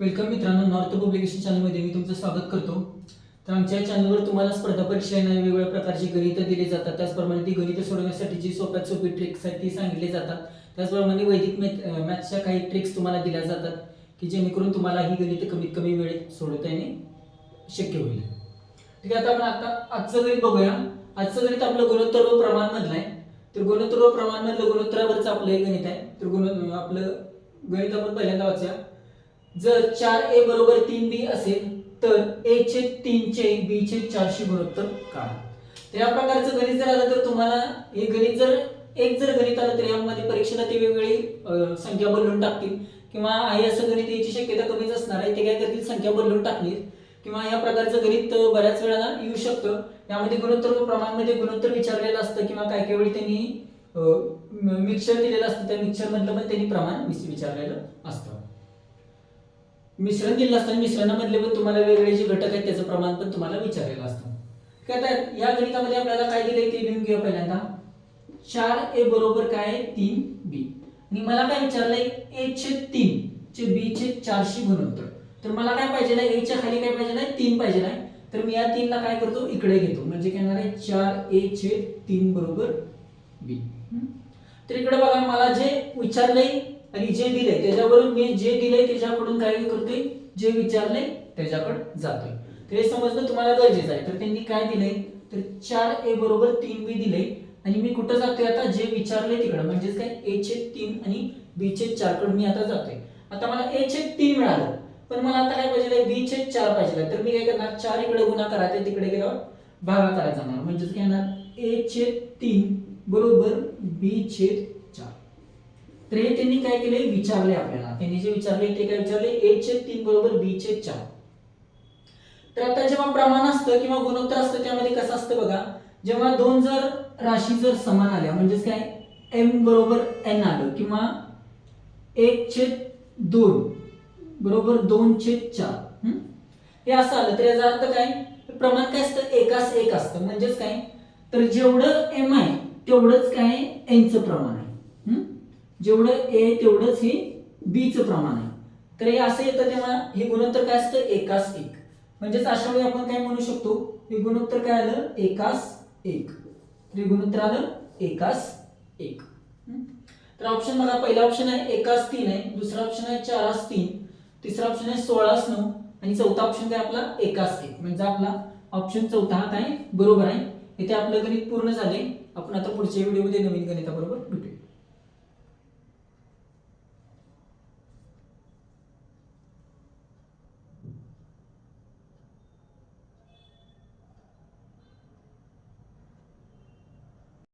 Welcome मित्रांनो north publication चॅनलमध्ये मी तुमचं स्वागत करतो. तर आमच्या चॅनलवर तुम्हाला स्पर्धा परीक्षा येणाऱ्या वेगवेगळ्या प्रकारची गणितं दिली जातात. त्याचप्रमाणे ती गणितं सोडवण्यासाठी जी सोप्यात सोपी ट्रिक्स आहेत ती सांगितली जातात. त्याचप्रमाणे वैदिक मॅथ मॅथ्सच्या काही ट्रिक्स तुम्हाला दिल्या जातात की जेणेकरून तुम्हाला ही गणितं कमीत कमी वेळेत सोडवता येणे शक्य होईल. ठीक आहे आता आपण आता आजचं गणित बघूया. आजचं गणित आपलं गुणोत्तर व प्रमाणमधलं आहे. तर गुणोत्तर व प्रमाण मधलं गुणोत्तरावरचं आपलं हे गणित आहे. तर गुण आपलं गणित आपण पहिल्यांदा वाचूया. जर चार ए बरोबर तीन बी असेल तर ए चे तीन चे बी चे चारशे गुणोत्तर काढा. तर या प्रकारचं गणित जर आलं तर तुम्हाला हे गणित जर एक जर गणित आलं तर यामध्ये परीक्षेला ते वेगवेगळी संख्या बदलून टाकतील. किंवा आहे असं गणित याची शक्यता कमीच असणार आहे. ते काय करतील? संख्या बदलून टाकतील. किंवा या प्रकारचं गणित बऱ्याच वेळाला येऊ शकतं. यामध्ये गुणोत्तर व प्रमाणमध्ये गुणोत्तर विचारलेलं असतं किंवा काही काही वेळी त्यांनी मिक्सर दिलेलं असतं. त्या मिक्सर मधलं पण त्यांनी प्रमाण विचारलेलं असतं. मिश्रण दिलं असतं मिश्रणामधले पण तुम्हाला वेगळे जे घटक आहेत त्याचं प्रमाण पण तुम्हाला विचारलेलं असतं. काय तर या गणितामध्ये आपल्याला काय दिलंय? ते लिहून घेऊया पहिल्यांदा. चार ए बरोबर काय? आहे? तीन बी. आणि मला काय विचारलंय? ए चे तीन. चे बी चे चारशे गुणोत्तर तर मला काय पाहिजे आहे ए च्या खाली काय पाहिजे नाही? तीन पाहिजे आहे तर मी या तीनला काय करतो? इकडे घेतो. म्हणजे काय येणार आहे? चार ए चे तीन बरोबर बी. तर इकडे बघा मला जे विचारलंय आणि जे दिलंय त्याच्यावरून मी जे दिलंय त्याच्याकडून काय करतोय? जे विचारलंय त्याच्याकडे जातोय. तर हे समजणं तुम्हाला गरजेचं आहे. तर त्यांनी काय दिलंय? तर चार ए बरोबर तीन बी दिलंय. आणि मी कुठं जातोय आता? जे विचारलंय तिकडं. म्हणजेच काय? ए चे तीन आणि बी चे चारकडे मी आता जातोय. आता मला ए चे तीन मिळालं. पण मला आता काय पाहिजे? बी चे चार पाहिजे. तर मी काय करणार? चार इकडे गुन्हा करायचे तिकडे गेल्यावर भागा करायचा म्हणजेच काय येणार? ए चे तीन बरोबर बी छेद तर हे त्यांनी काय केले विचारले आपल्याला. त्यांनी जे विचारले ते काय विचारले ए चे तीन बरोबर बी चे चार. तर आता जेव्हा प्रमाण असतं किंवा गुणोत्तर असतं त्यामध्ये कसं असतं बघा? जेव्हा दोन जर राशी जर समान आल्या म्हणजेच काय? एम बरोबर एन आलं किंवा एक छेद दोन बरोबर दोन छेद चार. हे? असं आलं. तर याचा अर्थ काय? प्रमाण काय असतं? एकास एक असतं. म्हणजेच काय? तर जेवढं एम आहे तेवढंच काय? एनचं प्रमाण आहे. जेवढं ए तेवढंच हे बीचं प्रमाण आहे. तर हे असं येतं तेव्हा हे गुणोत्तर काय असतं? एकास एक. म्हणजेच अशा वेळी आपण काय म्हणू शकतो? हे गुणोत्तर काय आलं? एकास एक. तर हे गुणोत्तर आलं? एकास एक. तर ऑप्शन बघा पहिला ऑप्शन आहे एकास तीन आहे दुसरा ऑप्शन आहे चारास तीन तिसरा ऑप्शन आहे सोळास नऊ आणि चौथा ऑप्शन काय आपला? एकास एक. म्हणजे आपला ऑप्शन चौथा हा काय बरोबर आहे. इथे आपलं गणित पूर्ण झाले. आपण आता पुढच्या व्हिडिओमध्ये नवीन गणिताबरोबर भेटूया.